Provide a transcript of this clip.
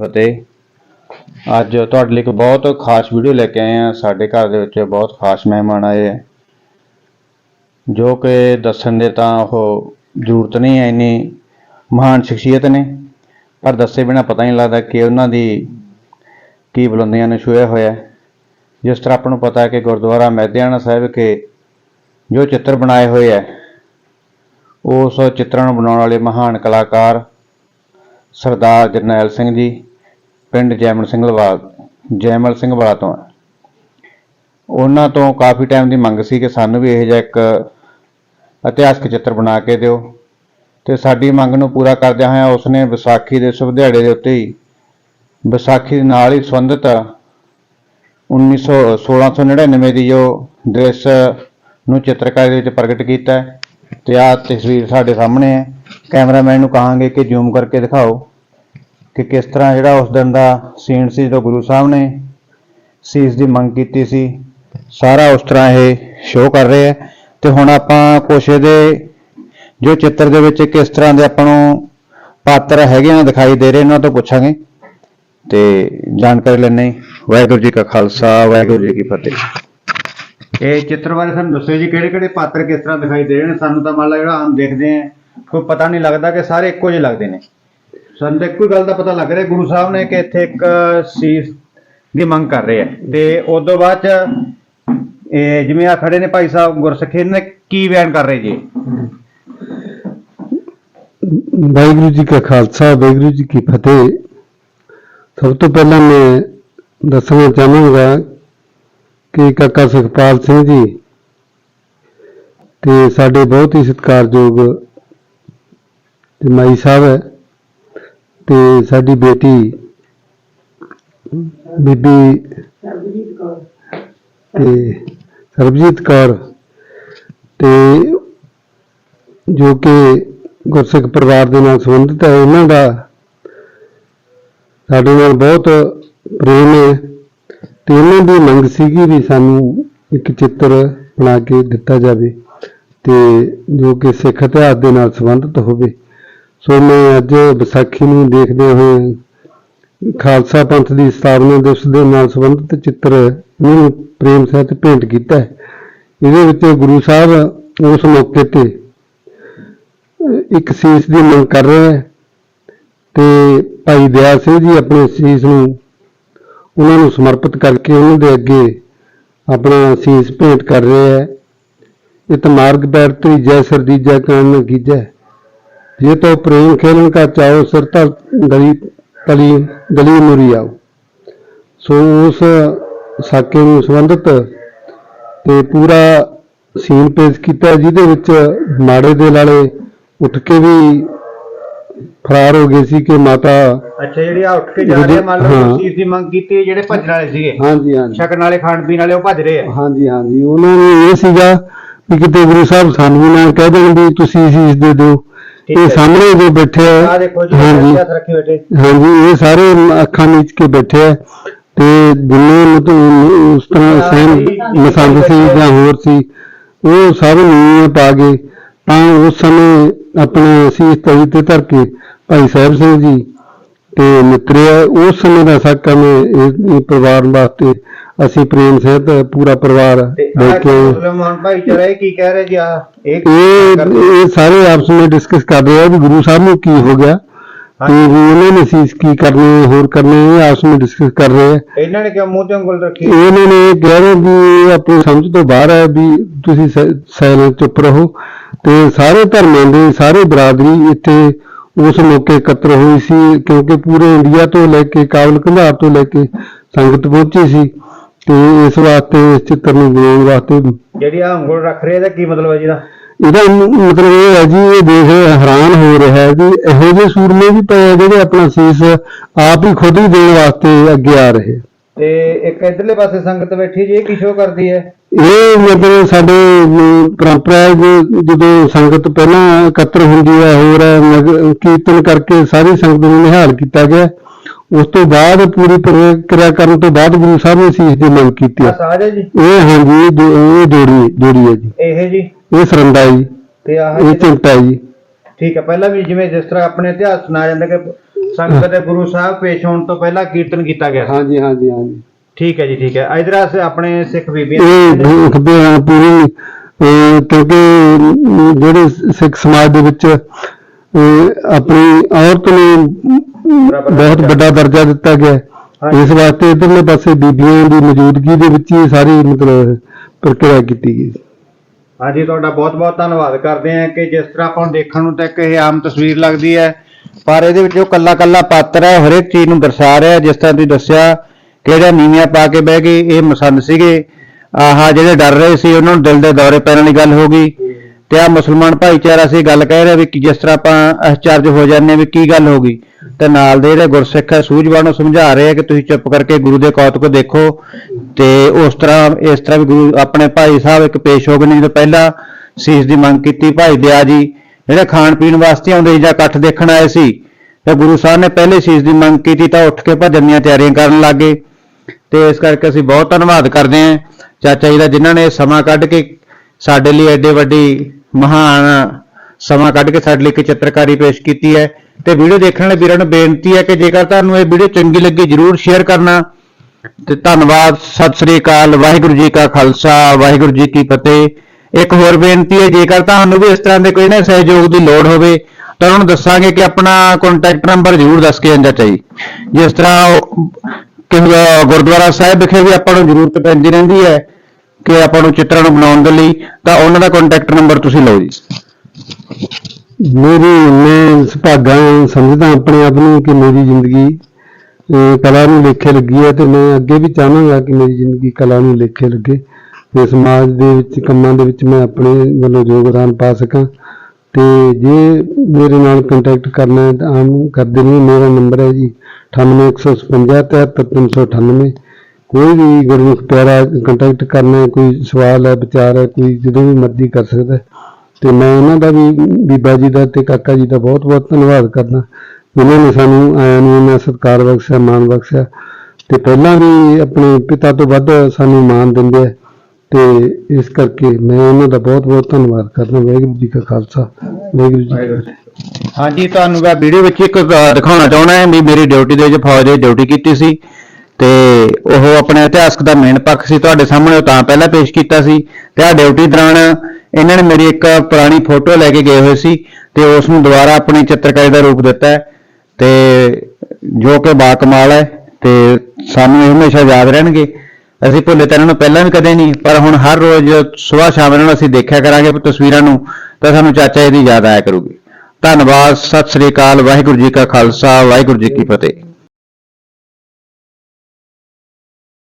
ਫਤਿਹ। ਅੱਜ ਤੁਹਾਡੇ ਲਈ ਇੱਕ ਬਹੁਤ ਖਾਸ ਵੀਡੀਓ ਲੈ ਕੇ ਆਏ ਹਾਂ। ਸਾਡੇ ਘਰ ਦੇ ਵਿੱਚ ਬਹੁਤ ਖਾਸ ਮਹਿਮਾਨ ਆਏ ਹੈ ਜੋ ਕਿ ਦੱਸਣ ਦੇ ਤਾਂ ਉਹ ਜ਼ਰੂਰਤ ਨਹੀਂ ਹੈ, ਇੰਨੀ ਮਹਾਨ ਸ਼ਖਸੀਅਤ ਨੇ। ਪਰ ਦੱਸੇ ਬਿਨਾ ਪਤਾ ਨਹੀਂ ਲੱਗਦਾ ਕਿ ਉਹਨਾਂ ਦੀ ਕੀ ਬੁਲੰਦੀਆਂ ਨੇ ਛੂਹਿਆ ਹੋਇਆ ਜਿਸ ਤਰ੍ਹਾਂ ਆਪਾਂ ਨੂੰ ਪਤਾ ਹੈ ਕਿ ਗੁਰਦੁਆਰਾ ਮਹਿਦਿਆਣਾ ਸਾਹਿਬ ਕੇ ਜੋ ਚਿੱਤਰ ਬਣਾਏ ਹੋਏ ਹੈ, ਉਸ ਚਿੱਤਰਾਂ ਨੂੰ ਬਣਾਉਣ ਵਾਲੇ ਮਹਾਨ ਕਲਾਕਾਰ ਸਰਦਾਰ ਜਰਨੈਲ ਸਿੰਘ ਜੀ ਪਿੰਡ ਜੈਮਲ ਸਿੰਘ ਵਾਲ ਜੈਮਲ ਸਿੰਘ ਵਾਲਾ ਤੋਂ ਹੈ। ਉਹਨਾਂ ਤੋਂ ਕਾਫੀ ਟਾਈਮ ਦੀ ਮੰਗ ਸੀ ਕਿ ਸਾਨੂੰ ਵੀ ਇਹ ਜਿਹਾ ਇੱਕ ਇਤਿਹਾਸਕ ਚਿੱਤਰ ਬਣਾ ਕੇ ਦਿਓ। ਤੇ ਸਾਡੀ ਮੰਗ ਨੂੰ ਪੂਰਾ ਕਰਦਿਆਂ ਹੋਇਆਂ ਉਸਨੇ ਵਿਸਾਖੀ ਦੇ ਸ਼ੁਭ ਦਿਹਾੜੇ ਦੇ ਉੱਤੇ ਹੀ ਵਿਸਾਖੀ ਦੇ ਨਾਲ ਹੀ ਸੰਬੰਧਿਤ 1900 1699 ਦੀ ਜੋ ਦ੍ਰਿਸ਼ ਨੂੰ ਚਿੱਤਰਕਾਰੀ ਦੇ ਵਿੱਚ ਪ੍ਰਗਟ ਕੀਤਾ ਹੈ। ਤੇ ਆਹ ਤਸਵੀਰ ਸਾਡੇ ਸਾਹਮਣੇ ਹੈ। ਕੈਮਰਾਮੈਨ ਨੂੰ ਕਹਾਂਗੇ ਕਿ ਜ਼ੂਮ ਕਰਕੇ ਦਿਖਾਓ। ਕਿ ਕਿਸ ਤਰ੍ਹਾਂ ਜਿਹੜਾ ਉਸ ਦਿਨ ਦਾ ਸੀਨ ਸੀ ਜਦੋਂ ਗੁਰੂ ਸਾਹਿਬ ਨੇ ਸੀਸ ਦੀ ਮੰਗ ਕੀਤੀ ਸੀ, ਸਾਰਾ ਉਸ ਤਰ੍ਹਾਂ ਇਹ ਸ਼ੋਅ ਕਰ ਰਹੇ ਹੈ। ਤੇ ਹੁਣ ਆਪਾਂ ਕੁਛ ਇਹਦੇ ਜੋ ਚਿੱਤਰ ਦੇ ਵਿੱਚ ਕਿਸ ਤਰ੍ਹਾਂ ਦੇ ਆਪਾਂ ਨੂੰ ਪਾਤਰ ਹੈਗੇ ਆ ਦਿਖਾਈ ਦੇ ਰਹੇ ਉਹਨਾਂ ਤੋਂ ਪੁੱਛਾਂਗੇ। ਤੇ ਜਾਣਕਾਰੀ ਲੈਣੇ ਵਾਹਿਗੁਰੂ ਜੀ ਕਾ ਖਾਲਸਾ, ਵਾਹਿਗੁਰੂ ਜੀ ਕੀ ਫਤਿਹ। ਇਹ ਚਿੱਤਰ ਬਾਰੇ ਸਾਨੂੰ ਦੱਸੋ ਜੀ, ਕਿਹੜੇ ਕਿਹੜੇ ਪਾਤਰ ਕਿਸ ਤਰ੍ਹਾਂ ਦਿਖਾਈ ਦੇ ਰਹੇ ਨੇ? ਸਾਨੂੰ ਤਾਂ ਮੰਨ ਲਾ ਜਿਹੜਾ ਆਮ ਦੇਖਦੇ ਆ ਕੋਈ ਪਤਾ ਨਹੀਂ ਲੱਗਦਾ ਕਿ ਸਾਰੇ ਇੱਕੋ ਜਿਹੇ ਲੱਗਦੇ ਨੇ। ਸਾਨੂੰ ਇੱਕੋ ਹੀ ਗੱਲ ਦਾ ਪਤਾ ਲੱਗ ਰਿਹਾ, ਗੁਰੂ ਸਾਹਿਬ ਨੇ ਕਿ ਇੱਥੇ ਇੱਕ ਸੀਸ ਦੀ ਮੰਗ ਕਰ ਰਹੇ ਆ। ਤੇ ਉਸ ਤੋਂ ਬਾਅਦ ਚ, ਇਹ ਜਿਵੇਂ ਆ ਖੜੇ ਨੇ ਭਾਈ ਸਾਹਿਬ ਗੁਰਸਖੇ ਨੇ ਕੀ ਬਿਆਨ ਕਰ ਰਹੇ ਜੀ? ਵਾਹਿਗੁਰੂ ਜੀ ਕਾ ਖਾਲਸਾ, ਵਾਹਿਗੁਰੂ ਜੀ ਕੀ ਫਤਿਹ। ਸਭ ਤੋਂ ਪਹਿਲਾਂ ਮੈਂ ਦੱਸਣਾ ਚਾਹਾਂਗਾ ਕਿ ਕਾਕਾ ਸੁਖਪਾਲ ਸਿੰਘ ਜੀ ਤੇ ਸਾਡੇ ਬਹੁਤ ਹੀ ਸਤਿਕਾਰਯੋਗ ਤੇ ਮਾਈ ਸਾਹਿਬ ਹੈ। ਤੇ ਸਾਡੀ ਬੇਟੀ ਬੀਬੀ ਤੇ ਸਰਬਜੀਤ ਕੌਰ ਤੇ ਜੋ ਕਿ ਗੁਰਸਿੱਖ ਪਰਿਵਾਰ ਦੇ ਨਾਲ ਸੰਬੰਧਿਤ ਹੈ, ਉਹਨਾਂ ਦਾ ਸਾਡੇ ਨਾਲ ਬਹੁਤ ਪ੍ਰੇਮ ਹੈ ਤੇ ਉਹਨਾਂ ਦੀ ਮੰਗ ਸੀਗੀ ਵੀ ਸਾਨੂੰ ਇੱਕ ਚਿੱਤਰ ਬਣਾ ਕੇ ਦਿੱਤਾ ਜਾਵੇ ਤੇ ਜੋ ਕਿ ਸਿੱਖ ਇਤਿਹਾਸ ਦੇ ਨਾਲ ਸੰਬੰਧਿਤ ਹੋਵੇ। ਸੋ ਮੈਂ ਅੱਜ ਵਿਸਾਖੀ ਨੂੰ ਦੇਖਦੇ ਹੋਏ ਖਾਲਸਾ ਪੰਥ ਦੀ ਸਥਾਪਨਾ ਦਿਵਸ ਦੇ ਨਾਲ ਸੰਬੰਧਿਤ ਚਿੱਤਰ ਨੂੰ ਪ੍ਰੇਮ ਸਹਿਤ ਭੇਂਟ ਕੀਤਾ ਇਹਦੇ ਵਿੱਚ ਗੁਰੂ ਸਾਹਿਬ ਉਸ ਮੌਕੇ ਤੇ ਇੱਕ ਸੀਸ ਦੀ ਮੰਗ ਕਰ ਰਿਹਾ ਹੈ ਤੇ ਭਾਈ ਦਇਆ ਸਿੰਘ ਜੀ ਆਪਣੇ ਸੀਸ ਨੂੰ ਉਹਨਾਂ ਨੂੰ ਸਮਰਪਿਤ ਕਰਕੇ ਉਹਨਾਂ ਦੇ ਅੱਗੇ ਆਪਣਾ ਸੀਸ ਭੇਂਟ ਕਰ ਰਿਹਾ ਹੈ। ਇਤ ਮਾਰਗ ਪੈਰ ਧੀ ਜੈ ਸਰਦੀਜਾ ਕਾਨ ਨ ਕੀਜੈ ਜੇ ਤੋ ਪ੍ਰੇਮ ਖੇਲਣ ਕਾ ਚਾਹੋ ਸਰਤਾ ਗਲੀ ਤਲੀ ਗਲੀ ਮੁਰੀ ਆਓ। ਸੋ ਉਸ ਸਾਕੇ ਨੂੰ ਸੰਬੰਧਿਤ ਤੇ ਪੂਰਾ ਸੀਨ ਪੇਸ਼ ਕੀਤਾ ਜਿਹਦੇ ਵਿੱਚ ਮਾੜੇ ਦੇ ਲਾਲੇ ਉੱਠ ਕੇ ਵੀ ਫਰਾਰ ਹੋ ਗਏ ਸੀ ਕਿ ਮਾਤਾ ਅੱਛਾ ਜਿਹੜੀ ਆ ਉੱਠ ਕੇ ਜਾ ਰਹੇ ਮੰਨ ਲਓ। ਸੀਸ ਦੀ ਮੰਗ ਕੀਤੀ ਜਿਹੜੇ ਭੱਜਣ ਵਾਲੇ ਸੀਗੇ। ਹਾਂਜੀ ਹਾਂਜੀ। ਛਕਣ ਵਾਲੇ ਖਾਣ ਪੀਣ ਵਾਲੇ ਉਹ ਭੱਜ ਰਹੇ ਆ। ਹਾਂਜੀ ਹਾਂਜੀ। ਉਹਨਾਂ ਨੂੰ ਇਹ ਸੀਗਾ ਵੀ ਕਿਤੇ ਗੁਰੂ ਸਾਹਿਬ ਸਾਨੂੰ ਨਾ ਕਹਿ ਦੇਣ ਵੀ ਤੁਸੀਂ ਸੀਸ ਦੇ ਦਿਓ। ਇਹ। ਸਾਹਮਣੇ ਜੋ ਬੈਠੇ ਆ ਆ ਦੇਖੋ ਜੀ ਹਾਂਜੀ। ਹੱਥ ਰੱਖੀ ਬੈਠੇ। ਹਾਂਜੀ ਇਹ ਸਾਰੇ ਅੱਖਾਂ ਮੀਚ ਕੇ ਬੈਠੇ ਆ ਤੇ ਜਿੰਨੇ ਮਤਲਬ ਉਸ ਤਰ੍ਹਾਂ ਸਹਿਮ ਮਸੰਦ ਸੀ ਜਾਂ ਹੋਰ ਸੀ ਉਹ ਸਭ ਨੀਵੇਂ ਪਾ ਗਏ ਤਾਂ ਉਸ ਸਮੇਂ ਆਪਣੇ ਸੀਸ ਤਲੀ ਤੇ ਧਰ ਕੇ ਭਾਈ ਸਾਹਿਬ ਸਿੰਘ ਜੀ ਤੇ ਮਿੱਤਰਿਆ ਉਸ ਸਮੇਂ ਦਾ ਸਾਕਾ ਮੈਂ ਇਹ ਪਰਿਵਾਰ ਵਾਸਤੇ ਅਸੀਂ ਪ੍ਰੇਮ ਸਹਿਤ ਪੂਰਾ ਪਰਿਵਾਰ ਦੇਖ ਕੇ। ਮੁਸਲਮਾਨ ਭਾਈਚਾਰਾ ਇਹ ਕੀ ਕਹਿ ਰਹੇ ਜੀ? ਆ ਇਹ ਸਾਰੇ ਆਪਸ ਵਿੱਚ ਡਿਸਕਸ ਕਰ ਰਹੇ ਆ ਵੀ ਗੁਰੂ ਸਾਹਿਬ ਨੂੰ ਕੀ ਹੋ ਗਿਆ। ਤੇ ਵੀ ਉਹਨਾਂ ਨੇ ਸੀਸ ਕੀ ਕਰਨੇ ਹੋਰ ਕਰਨੇ ਆਪਸ ਵਿੱਚ ਡਿਸਕਸ ਕਰ ਰਹੇ ਆ। ਇਹਨਾਂ ਨੇ ਕਿਉਂ ਮੂੰਹ ਤੇ ਉਂਗਲ ਰੱਖੀ? ਇਹਨਾਂ ਨੇ ਕਹਿ ਰਹੇ ਵੀ ਆਪਣੀ ਸਮਝ ਤੋਂ ਬਾਹਰ ਹੈ ਵੀ ਤੁਸੀਂ ਸਾਇਲੈਂਟ ਚੁੱਪ ਰਹੋ। ਤੇ ਸਾਰੇ ਧਰਮਾਂ ਦੇ ਸਾਰੇ ਬਰਾਦਰੀ ਇੱਥੇ ਉਸ ਮੌਕੇ ਇਕੱਤਰ ਹੋਈ ਸੀ ਕਿਉਂਕਿ ਪੂਰੇ ਇੰਡੀਆ ਤੋਂ ਲੈ ਕੇ ਕਾਬਲ ਕੰਧਾਰ ਤੋਂ ਲੈ ਕੇ ਸੰਗਤ ਪਹੁੰਚੀ ਸੀ। ਤੇ ਇਸ ਵਾਸਤੇ ਇਸ ਚਿੱਤਰ ਨੂੰ ਬਣਾਉਣ ਵਾਸਤੇ ਜਿਹੜੀ ਆ ਉਂਗਲ ਰੱਖ ਰਹੇ ਇਹਦਾ ਕੀ ਮਤਲਬ ਹੈ ਜੀ ਦਾ ਇਹਦਾ ਮ- ਮਤਲਬ ਇਹ ਹੈ ਜੀ ਇਹ ਦੇਖ ਹੈਰਾਨ ਹੋ ਰਿਹਾ ਹੈ ਵੀ ਇਹੋ ਜਿਹੇ ਸੂਰਮੇ ਵੀ ਪਏ ਆ ਜਿਹੜੇ ਆਪਣਾ ਸੀਸ ਆਪ ਹੀ ਖੁਦ ਹੀ ਦੇਣ ਵਾਸਤੇ ਅੱਗੇ ਆ ਰਹੇ ਤੇ ਇੱਕ ਇਧਰਲੇ ਪਾਸੇ ਸੰਗਤ ਬੈਠੀ ਜੀ ਇਹ ਕੀ ਸ਼ੋਅ ਕਰਦੀ ਹੈ? ਇਹ ਮਤਲਬ ਸਾਡੇ ਪਰੰਪਰਾ ਜਦੋਂ ਸੰਗਤ ਪਹਿਲਾਂ ਇਕੱਤਰ ਹੁੰਦੀ ਹੈ ਹੋਰ ਕੀਰਤਨ ਕਰਕੇ ਸਾਰੀ ਸੰਗਤ ਨੂੰ ਨਿਹਾਲ ਕੀਤਾ ਗਿਆ। ਉਸ ਤੋਂ ਬਾਅਦ ਪੂਰੀ ਪ੍ਰਕਿਰਿਆ ਕਰਨ ਤੋਂ ਬਾਅਦ ਗੁਰੂ ਸਾਹਿਬ ਨੇ ਸੀਸ ਦੀ ਮੰਗ ਕੀਤੀ ਆ ਹੈ ਸਾਜ ਹੈ ਜੀ? ਇਹ ਹਾਂਜੀ ਇਹ ਜੋ- ਇਹ ਜੋੜੀ ਜੋੜੀ ਹੈ ਜੀ। ਇਹ ਜੀ? ਇਹ ਸਰੰਦਾ ਜੀ। ਤੇ ਆਹ ਇਹ ਚਿੰਤਾ ਜੀ। ਠੀਕ ਹੈ ਪਹਿਲਾਂ ਵੀ ਜਿਵੇਂ ਜਿਸ ਤਰ੍ਹਾਂ ਆਪਣੇ ਇਤਿਹਾਸ ਸੁਣਾਇਆ ਜਾਂਦਾ ਕਿ ਸੰਗਤ ਦੇ ਗੁਰੂ ਸਾਹਿਬ ਪੇਸ਼ ਹੋਣ ਤੋਂ ਪਹਿਲਾਂ ਕੀਰਤਨ ਕੀਤਾ ਗਿਆ ਸੀ। ਹਾਂਜੀ ਹਾਂਜੀ ਹਾਂਜੀ। ਠੀਕ ਹੈ ਜੀ ਠੀਕ ਹੈ। ਇਧਰ ਆਪਣੇ ਸਿੱਖ ਬੀਬੀਆਂ ਇਹ ਖਬਰ ਆ ਪੂਰੀ ਅਹ, ਕਿਉਂਕਿ ਜਿਹੜੇ ਸਿੱਖ ਸਮਾਜ ਦੇ ਵਿੱਚ ਅਹ, ਆਪਣੀ ਔਰਤ ਨੂੰ ਬਹੁਤ ਵੱਡਾ ਦਰਜਾ ਦਿੱਤਾ ਗਿਆ ਹੈ। ਹਾਂਜੀ। ਇਸ ਵਾਸਤੇ ਇਧਰਲੇ ਪਾਸੇ ਬੀਬੀਆਂ ਦੀ ਮੌਜੂਦਗੀ ਦੇ ਵਿੱਚ ਹੀ ਸਾਰੀ ਮਤਲਬ ਪ੍ਰਕਿਰਿਆ ਕੀਤੀ ਗਈ ਹਾਂਜੀ ਤੁਹਾਡਾ ਬਹੁਤ ਬਹੁਤ ਧੰਨਵਾਦ। ਕਰਦੇ ਹਾਂ ਕਿ ਜਿਸ ਤਰ੍ਹਾਂ ਆਪਾਂ ਨੂੰ ਦੇਖਣ ਨੂੰ ਤਾਂ ਇੱਕ ਇਹ ਆਮ ਤਸਵੀਰ ਲੱਗਦੀ ਹੈ ਪਰ ਇਹਦੇ ਵਿੱਚ ਉਹ ਕੱਲਾ ਕੱਲਾ ਪਾਤਰ ਹੈ, ਹਰੇਕ ਚੀਜ਼ ਨੂੰ ਦਰਸਾ ਰਿਹਾ ਜਿਸ ਤਰ੍ਹਾਂ ਤੁਸੀਂ ਦੱਸਿਆ ਕਿ ਨੀਵੀਆਂ ਪਾ ਕੇ ਬਹਿ ਗਏ, ਇਹ ਮਸੰਦ ਸੀਗੇ। ਆਹ, ਜਿਹੜੇ ਡਰ ਰਹੇ ਸੀ, ਉਹਨਾਂ ਨੂੰ ਦਿਲ ਦੇ ਦੌਰੇ ਪੈਣ ਵਾਲੀ ਗੱਲ ਹੋ ਗਈ। ਤੇ ਆ ਮੁਸਲਮਾਨ ਭਾਈਚਾਰਾ ਸੀ, ਗੱਲ ਕਹਿ ਰਿਹਾ ਵੀ ਜਿਸ ਤਰ੍ਹਾਂ ਆਪਾਂ ਅਚਰਜ ਹੋ ਜਾਂਦੇ ਹਾਂ ਵੀ ਕੀ ਗੱਲ ਹੋ ਗਈ। ਤੇ ਨਾਲ ਦੇ ਜਿਹੜੇ ਗੁਰਸਿੱਖ ਹੈ, ਸੂਝਵਾਨ ਨੂੰ ਸਮਝਾ ਰਹੇ ਆ ਕਿ ਤੁਸੀਂ ਚੁੱਪ ਕਰਕੇ ਗੁਰੂ ਦੇ ਕੌਤਕ ਦੇਖੋ। ਤੇ ਉਸ ਤਰ੍ਹਾਂ, ਇਸ ਤਰ੍ਹਾਂ ਵੀ ਗੁਰੂ, ਆਪਣੇ ਭਾਈ ਸਾਹਿਬ ਇੱਕ ਪੇਸ਼ ਹੋ ਗਏ ਨੇ, ਜਦੋਂ ਪਹਿਲਾਂ ਸੀਸ ਦੀ ਮੰਗ ਕੀਤੀ, ਭਾਈ ਦਿਆ ਜੀ ਜਿਹੜੇ ਖਾਣ ਪੀਣ ਵਾਸਤੇ ਆਉਂਦੇ ਸੀ ਜਾਂ ਇਕੱਠ ਦੇਖਣ ਆਏ ਸੀ, ਤੇ ਗੁਰੂ ਸਾਹਿਬ ਨੇ ਪਹਿਲੇ ਸੀਸ ਦੀ ਮੰਗ ਕੀਤੀ ਤਾਂ ਉੱਠ ਕੇ ਭੱਜਣ ਦੀਆਂ ਤਿਆਰੀਆਂ ਕਰਨ ਲੱਗੇ। ਤੇ ਇਸ ਕਰਕੇ ਅਸੀਂ ਬਹੁਤ ਧੰਨਵਾਦ ਕਰਦੇ ਹਾਂ ਚਾਚਾ ਜੀ ਦਾ, ਜਿਨ੍ਹਾਂ ਨੇ ਸਮਾਂ ਕੱਢ ਕੇ ਸਾਡੇ ਲਈ ਐਡੇ ਵੱਡੀ ਮਹਾਨ ਸਮਾਂ ਕੱਢ ਕੇ ਸਾਡੇ ਲਈ ਇੱਕ ਚਿੱਤਰਕਾਰੀ ਪੇਸ਼ ਕੀਤੀ ਹੈ। ਤੇ ਵੀਡੀਓ ਦੇਖਣ ਵਾਲੇ ਵੀਰਾਂ ਨੂੰ ਬੇਨਤੀ ਹੈ ਕਿ ਜੇਕਰ ਤੁਹਾਨੂੰ ਇਹ ਵੀਡੀਓ ਚੰਗੀ ਲੱਗੀ, ਜਰੂਰ ਸ਼ੇਅਰ ਕਰਨਾ। ਤੇ ਧੰਨਵਾਦ, ਸਤਿ ਸ੍ਰੀ ਅਕਾਲ, ਵਾਹਿਗੁਰੂ ਜੀ ਕਾ ਖਾਲਸਾ, ਵਾਹਿਗੁਰੂ ਜੀ ਕੀ ਫਤਿਹ। ਇੱਕ ਹੋਰ ਬੇਨਤੀ ਹੈ, ਜੇਕਰ ਤੁਹਾਨੂੰ ਵੀ ਇਸ ਤਰ੍ਹਾਂ ਦੇ ਕੋਈ ਨਾ ਸਹਿਯੋਗ ਦੀ ਲੋੜ ਹੋਵੇ, ਤਾਂ ਉਹਨਾਂ ਨੂੰ ਦੱਸਾਂਗੇ ਕਿ ਆਪਣਾ ਕੰਟੈਕਟ ਨੰਬਰ ਜ਼ਰੂਰ ਦੱਸ ਕੇ ਜਾਂਦਾ ਚਾਹੀ। ਜਿਸ ਤਰ੍ਹਾਂ ਕਿ ਗੁਰਦੁਆਰਾ ਸਾਹਿਬ ਵਿਖੇ ਵੀ ਆਪਾਂ ਨੂੰ ਜ਼ਰੂਰਤ ਪੈਂਦੀ ਰਹਿੰਦੀ ਹੈ ਕਿ ਆਪਾਂ ਨੂੰ ਚਿੱਤਰਾਂ ਨੂੰ ਬਣਾਉਣ ਦੇ ਲਈ, ਤਾਂ ਉਹਨਾਂ ਦਾ ਕੰਟੈਕਟ ਨੰਬਰ ਤੁਸੀਂ ਲਓ ਜੀ। ਮੇਰੀ ਮੈਂ ਸੁਭਾਗਾ ਸਮਝਦਾ ਆਪਣੇ ਆਪ ਨੂੰ ਕਿ ਮੇਰੀ ਜ਼ਿੰਦਗੀ ਕਲਾ ਨੂੰ ਲੇਖੇ ਲੱਗੀ ਹੈ ਤੇ ਮੈਂ ਅੱਗੇ ਵੀ ਚਾਹਾਂਗਾ ਕਿ ਮੇਰੀ ਜ਼ਿੰਦਗੀ ਕਲਾ ਨੂੰ ਲੇਖੇ ਲੱਗੇ। ਤੇ ਸਮਾਜ ਦੇ ਵਿੱਚ, ਕੰਮਾਂ ਦੇ ਵਿੱਚ ਮੈਂ ਆਪਣੇ ਵੱਲੋਂ ਯੋਗਦਾਨ ਪਾ ਸਕਾਂ। ਤੇ ਜੇ ਮੇਰੇ ਨਾਲ ਕੰਟੈਕਟ ਕਰਨਾ ਹੈ ਤਾਂ ਆਮ ਕਰਦੇ ਨੇ ਮੇਰਾ ਨੰਬਰ ਹੈ ਜੀ 9815 73398 ਕੋਈ ਵੀ ਗੁਰਮੁਖ ਪਿਆਰਾ ਕੰਟੈਕਟ ਕਰਨਾ ਕੋਈ ਸਵਾਲ ਹੈ, ਵਿਚਾਰ ਹੈ, ਕੋਈ ਜਦੋਂ ਵੀ ਮਰਜ਼ੀ ਕਰ ਸਕਦਾ ਹੈ। ਤੇ ਮੈਂ ਉਹਨਾਂ ਦਾ ਵੀ, ਬੀਬਾ ਜੀ ਦਾ ਤੇ ਕਾਕਾ ਜੀ ਦਾ ਬਹੁਤ ਬਹੁਤ ਧੰਨਵਾਦ ਕਰਦਾ। ਜਿਨ੍ਹਾਂ ਨੇ ਸਾਨੂੰ ਆਇਆਂ ਨੂੰ ਇੰਨਾ ਸਤਿਕਾਰ ਬਖਸ਼ਿਆ, ਮਾਣ ਬਖਸ਼ਿਆ। ਤੇ ਪਹਿਲਾਂ ਵੀ ਆਪਣੇ ਪਿਤਾ ਤੋਂ ਵੱਧ ਸਾਨੂੰ ਮਾਣ ਦਿੰਦੇ ਆ। ਤੇ ਇਸ ਕਰਕੇ ਮੈਂ ਉਹਨਾਂ ਦਾ ਬਹੁਤ ਬਹੁਤ ਧੰਨਵਾਦ ਕਰਦਾ ਵਾਹਿਗੁਰੂ ਜੀ ਕਾ ਖਾਲਸਾ ਵਾਹਿਗੁਰੂ ਜੀ ਕੀ ਫਤਿਹ। ਹਾਂਜੀ ਤੁਹਾਨੂੰ ਮੈਂ ਵੀਡੀਓ ਵਿੱਚ ਇੱਕ ਦਿਖਾਉਣਾ ਚਾਹੁੰਦਾ ਹਾਂ ਵੀ ਮੇਰੀ ਡਿਊਟੀ ਦੇ ਵਿੱਚ ਫੌਜ ਦੇ ਡਿਊਟੀ ਕੀਤੀ ਸੀ ਤੇ ਉਹ ਆਪਣੇ ਇਤਿਹਾਸਕ ਦਾ ਮੇਨ ਪੱਖ ਸੀ ਤੁਹਾਡੇ ਸਾਹਮਣੇ ਉਹ ਤਾਂ ਪਹਿਲਾਂ ਪੇਸ਼ ਕੀਤਾ ਸੀ ਤੇ ਆ ਡਿਊਟੀ ਦੌਰਾਨ ਇਹਨਾਂ ਨੇ ਮੇਰੀ ਇੱਕ ਪੁਰਾਣੀ ਫੋਟੋ ਲੈ ਕੇ ਗਏ ਹੋਏ ਸੀ ਤੇ ਉਸ ਨੂੰ ਦੁਬਾਰਾ ਆਪਣੀ ਚਿੱਤਰਕਾਰੀ ਦਾ ਰੂਪ ਦਿੱਤਾ ਹੈ ਤੇ ਜੋ ਕਿ ਬਾ ਕਮਾਲ ਹੈ ਤੇ ਸਾਨੂੰ ਇਹ ਹਮੇਸ਼ਾ ਯਾਦ ਰਹਿਣਗੇ। ਅਸੀਂ ਭੁੱਲੇ ਤਾਂ ਇਹਨਾਂ ਨੂੰ ਪਹਿਲਾਂ ਵੀ ਕਦੇ ਨਹੀਂ, ਪਰ ਹੁਣ ਹਰ ਰੋਜ਼ ਸਵੇਰ ਸ਼ਾਮ ਇਹਨਾਂ ਨੂੰ ਅਸੀਂ ਦੇਖਿਆ ਕਰਾਂਗੇ ਤਸਵੀਰਾਂ ਨੂੰ, ਤਾਂ ਸਾਨੂੰ ਚਾਚਾ ਜੀ ਦੀ ਯਾਦ ਆਇਆ ਕਰੂਗੀ। ਧੰਨਵਾਦ, ਸਤਿ ਸ੍ਰੀ ਅਕਾਲ, ਵਾਹਿਗੁਰੂ ਜੀ ਕਾ ਖਾਲਸਾ, ਵਾਹਿਗੁਰੂ ਜੀ ਕੀ ਫਤਿਹ।